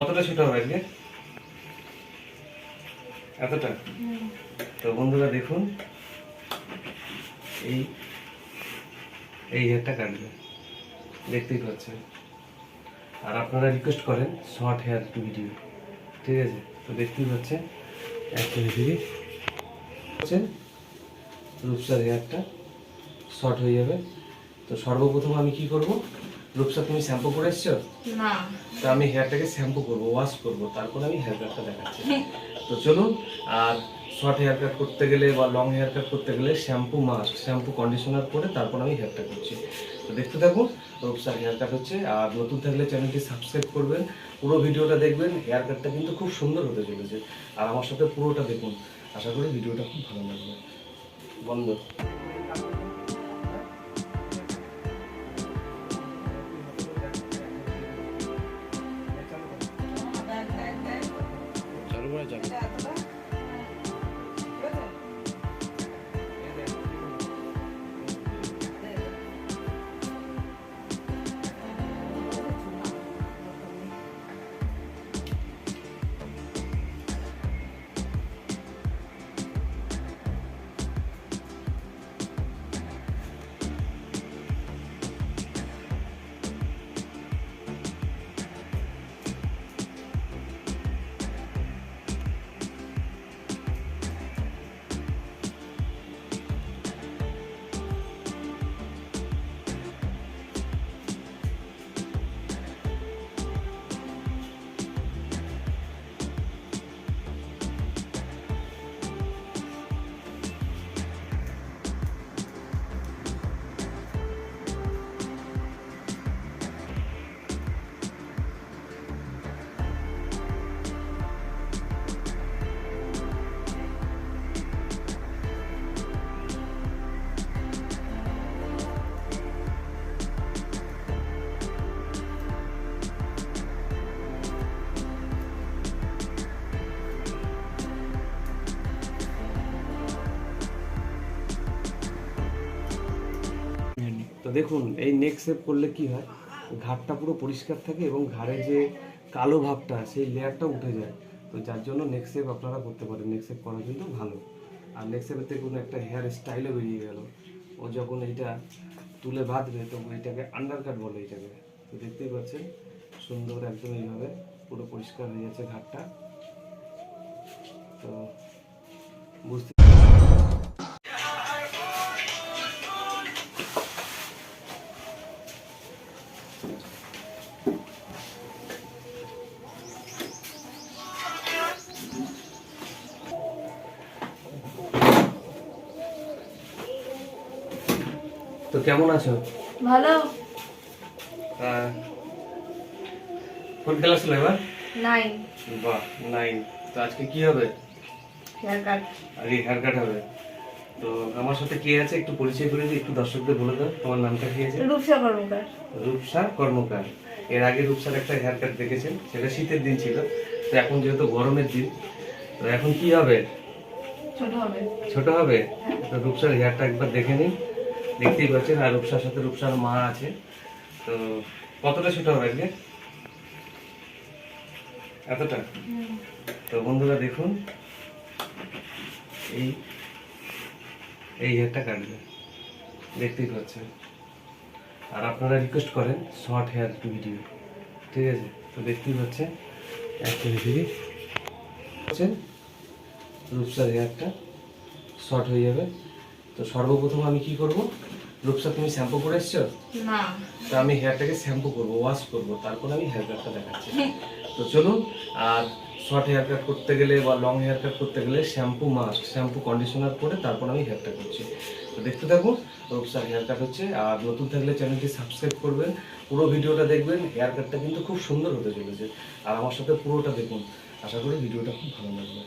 কতটা ছোট হবে এতটা? তো বন্ধুরা দেখুন, এই এই হেয়ারটা কাটবে। দেখতেই পাচ্ছেন। আর আপনারা রিকোয়েস্ট করেন শর্ট হেয়ার ভিডিও ঠিক আছে? তো দেখতেই পাচ্ছেন একটা দিকে হচ্ছে রূপসার হেয়ারটা শর্ট হয়ে যাবে। তো সর্বপ্রথম আমি কি করব? রূপসা তুমি শ্যাম্পু করে এসছো? না। তো আমি হেয়ারটাকে শ্যাম্পু করব ওয়াশ করব তারপর আমি হেয়ার কাটটা দেখাচ্ছি। তো চলুন আর শর্ট হেয়ার কাট করতে গেলে বা লং হেয়ার কাট করতে গেলে শ্যাম্পু মাস্ট শ্যাম্পু কন্ডিশনার করে তারপর আমি হেয়ারটা করছি। তো দেখতে থাকুন রূপসার হেয়ার কাট হচ্ছে আর নতুন থাকলে চ্যানেলটি সাবস্ক্রাইব করবেন পুরো ভিডিওটা দেখবেন হেয়ার কাটটা কিন্তু খুব সুন্দর হতে চলেছে। আর আমার সাথে পুরোটা দেখুন আশা করি ভিডিওটা খুব ভালো লাগবে। বন্ধ। দেখুন, এই নেক সেভ করলে কি হয়? ঘাটটা পুরো পরিষ্কার থাকে এবং ঘাড়ে যে কালো ভাবটা, সেই লেয়ারটা উঠে যায়। তো যার জন্য নেক সেভ আপনারা করতে পারেন। নেক সেভ করা কিন্তু ভালো। আর নেক সেভের থেকে কোনো একটা হেয়ার স্টাইলও বেরিয়ে গেল। ও যখন এইটা তুলে বাঁধবে তো এইটাকে আন্ডার কাট বলে এইটাকে তো দেখতেই পাচ্ছেন, সুন্দর একদম এইভাবে পুরো পরিষ্কার হয়ে যাচ্ছে ঘাটটা। তো বুঝতে কেমন আছো? ভালো। আহ, কোন ক্লাস হলো এবার? নাইন বাহ নাইন তো আজকে কি হবে? হেয়ার কাট আগে হেয়ার কাট হবে। তো আমার সাথে কে আছে? একটু পরিচয় করে দিই একটু দর্শকদের বলে দাও। তোমার নামটা কি আছে? রূপসা কর্মকার। রূপসা কর্মকার। এর আগে রূপসার একটা হেয়ার কাট দেখেছেন সেটা শীতের দিন ছিল। তো এখন যেহেতু গরমের দিন তো এখন কি হবে? ছোট হবে। ছোট হবে? তো রূপসার হেয়ারটা একবার দেখে নিন দেখতেই পাচ্ছেন, আর রূপসার সাথে রূপসার মা আছে। তো কতটা ছোট হবে আজকে? এতটা? তো বন্ধুরা দেখুন, এই এই হেয়ারটা কাটবে। দেখতেই পাচ্ছেন। আর আপনারা রিকোয়েস্ট করেন শর্ট হেয়ার টু ভিডিও ঠিক আছে? তো দেখতেই পাচ্ছেন একটা রূপসার হেয়ারটা শর্ট হয়ে যাবে। তো সর্বপ্রথম আমি কি করব? রূপসা তুমি শ্যাম্পু করে এসছো? না। তো আমি হেয়ারটাকে শ্যাম্পু করব ওয়াশ করব তারপর আমি হেয়ার কাটটা দেখাচ্ছি। তো চলুন আর শর্ট হেয়ার কাট করতে গেলে বা লং হেয়ার কাট করতে গেলে শ্যাম্পু মাস্ট শ্যাম্পু কন্ডিশনার করে তারপর আমি হেয়ারটা করছি। তো দেখতে থাকুন রূপসার হেয়ার কাট হচ্ছে। আর নতুন থাকলে চ্যানেলটি সাবস্ক্রাইব করবেন পুরো ভিডিওটা দেখবেন হেয়ার কাটটা কিন্তু খুব সুন্দর হতে চলেছে। আর আমার সাথে পুরোটা দেখুন আশা করি ভিডিওটা খুব ভালো লাগবে।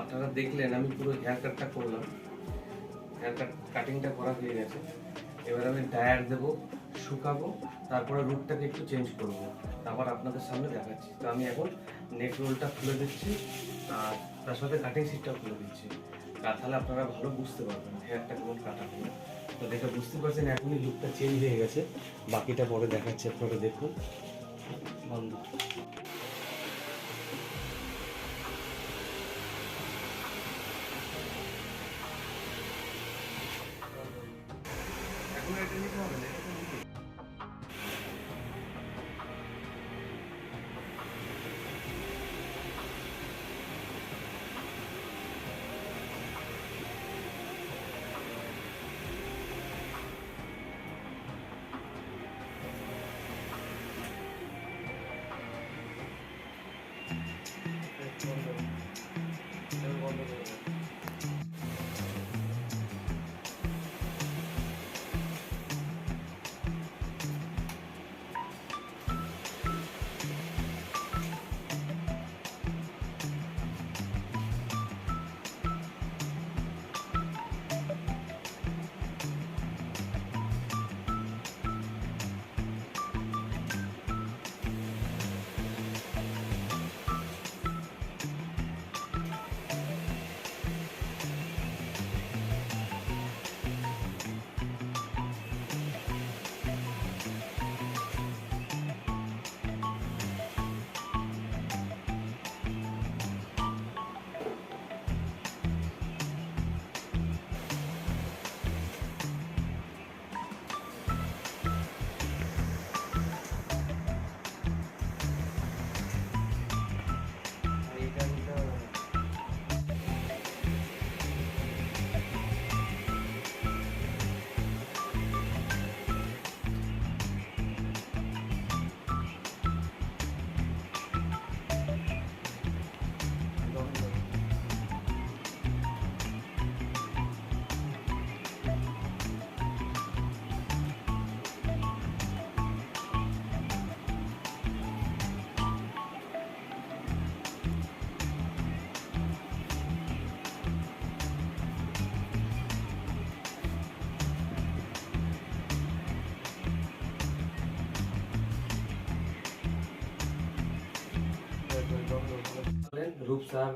আপনারা দেখলেন, আমি পুরো হেয়ার কাটটা করলাম। হেয়ার কাট কাটিংটা করা হয়ে গেছে। এবার আমি ডায়ার দেব। শুকাবো, তারপরে রুটটাকে একটু চেঞ্জ করব। তারপর আপনাদের সামনে দেখাচ্ছি। তো আমি এখন নেক রোলটা খুলে দিচ্ছি, আর তার সাথে কাটিং সিটটা খুলে দিচ্ছি। তাহলে আপনারা ভালো বুঝতে পারবেন হেয়ারটা কেমন কাটা হলো। তো দেখে বুঝতে পারছেন, এখনই লুকটা চেঞ্জ হয়ে গেছে। বাকিটা পরে দেখাচ্ছি আপনারা দেখুন। বন্ধ। এখন এটা নিতে হবে রূপসার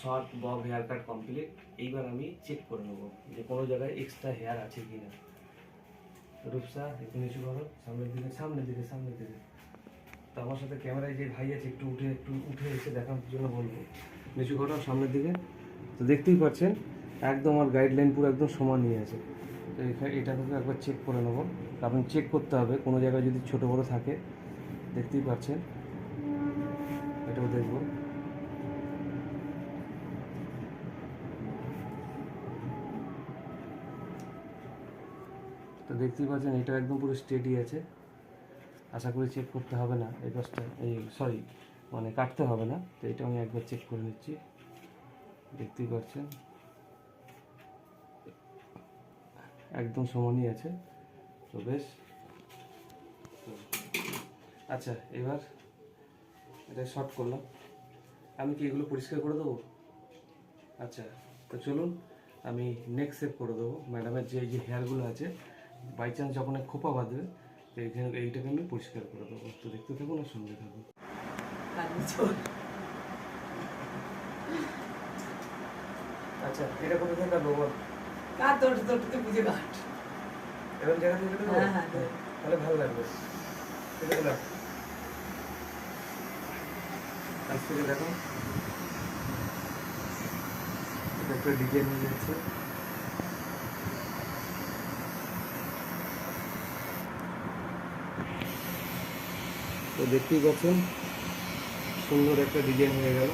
short bob hair cut complete এইবার আমি চেক করে নেব যে কোনো জায়গায় এক্সট্রা হেয়ার আছে কি না রূপসা একটু নিচু করো, সামনের দিকে সামনের দিকে সামনের দিকে। তো আমার সাথে ক্যামেরায় যে ভাই আছে, একটু উঠে একটু উঠে এসে দেখানোর জন্য বলব। নিচু করো, সামনের দিকে। তো দেখতেই পাচ্ছেন, একদম আমার গাইডলাইন পুরো একদম সমান নিয়ে আছে। তো এখানে এটা থেকে একবার চেক করে নেব। আপনি চেক করতে হবে, কোনো জায়গায় যদি ছোটো বড়ো থাকে, দেখতেই পাচ্ছেন। এটাও দেখব। দেখতেই পাচ্ছেন এটা একদম পুরো স্টেডি আছে। আশা করি চেক করতে হবে না, এই পাশটা, এই সরি মানে কাটতে হবে না, তো এটা আমি একবার চেক করে নিচ্ছি। দেখতেই পাচ্ছেন। একদম সমানই আছে। তো বেশ। আচ্ছা এবার এটা শর্ট করলাম। আমি কি এগুলো পরিষ্কার করে দেবো? আচ্ছা তো চলুন, আমি নেক্সট সেভ করে দেবো। ম্যাডামের যে যে হেয়ারগুলো আছে বাই চান্স যখন এক খোপা বাঁধবে তো এইখানে এইটাকে আমি পরিষ্কার করে দেবো। তো দেখতে থাকুন আর সঙ্গে থাকুন। আচ্ছা এটা কোথা থেকে কাটবো বল? কার তোর তোর তো বুঝে কাট। এরকম জায়গা থেকে হ্যাঁ হ্যাঁ তাহলে ভালো লাগবে। কাছ থেকে দেখো। একটা ডিজাইন হয়ে যাচ্ছে। তো দেখতেই পাচ্ছেন সুন্দর একটা ডিজাইন হয়ে গেল।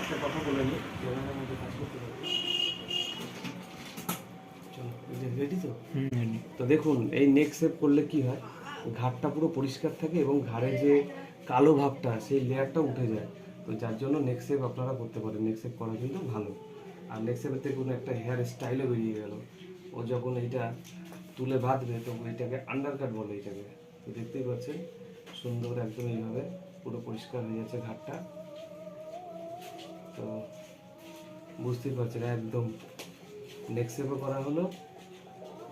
একটা কথা বলে নিই ক্যামেরার মধ্যে কাজ করতে পারবে চলো রেডি তো? তো দেখুন এই নেক সেভ করলে কি হয়? ঘাটটা পুরো পরিষ্কার থাকে এবং ঘাড়ে যে কালো ভাবটা সেই লেয়ারটা উঠে যায়। তো যার জন্য নেক সেভ আপনারা করতে পারেন। নেক সেভ করা কিন্তু ভালো। আর নেক সেভের থেকে কোনো একটা হেয়ার স্টাইলও বেরিয়ে গেল। ও যখন এইটা তুলে বাঁধবে তো এইটাকে আন্ডারকাট বলে এইটাকে তো দেখতেই পাচ্ছেন, সুন্দর একদম এইভাবে পুরো পরিষ্কার হয়ে যাচ্ছে ঘাটটা। তো বুঝতেই পারছেন, একদম নেক সেভও করা হলো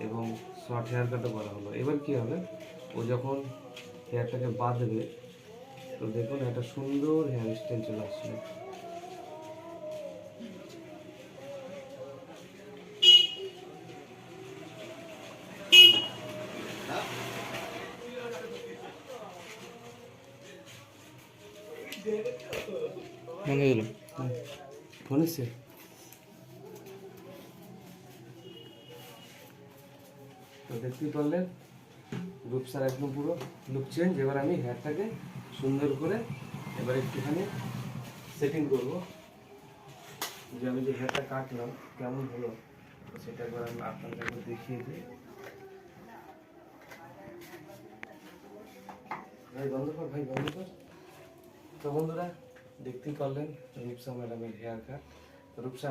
এবং শর্ট হেয়ার কাটও করা হলো। এবার কি হবে? ও যখন হেয়ারটাকে বাঁধবে, তো দেখুন একটা সুন্দর হেয়ার স্টাইল চলে আসলো। ফোন এসছে? তো দেখতেই পারলেন রূপসার একদম পুরো লুক চেঞ্জ এবার আমি হেয়ারটাকে সুন্দর করে এবার একটুখানি সেটিং করব। যে আমি যে হেয়ারটা কাটলাম, কেমন হলো, সেটা একবার আমি আপনাদের একবার দেখিয়ে দিই। ভাই, বন্ধ কর, ভাই, বন্ধ কর। তো বন্ধুরা দেখতেই পারলেন রূপসা ম্যাডামের হেয়ার কাট। রূপসা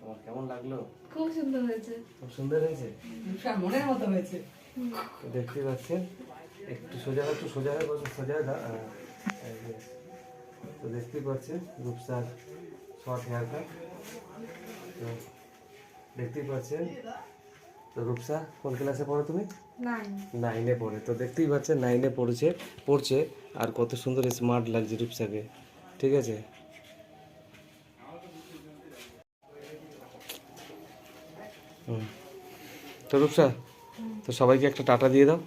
তোমার কেমন লাগল? খুব সুন্দর হয়েছে। খুব সুন্দর হয়েছে? রূপসা মনের মতো হয়েছে। তো দেখতে পাচ্ছেন একটু সোজা একটু সোজা হয়ে বসে সোজা। তো দেখতেই পাচ্ছেন রূপসার শর্ট হেয়ার কাট। তো দেখতেই পাচ্ছেন তো রূপসা কোন ক্লাসে পড়ো তুমি? নাইনে পড়ে। তো দেখতেই পাচ্ছেন নাইনে পড়েছে পড়ছে আর কত সুন্দর স্মার্ট লাগছে রূপসাকে। ঠিক আছে। হুম। তো রূপসা তো সবাইকে একটা টাটা দিয়ে দাও।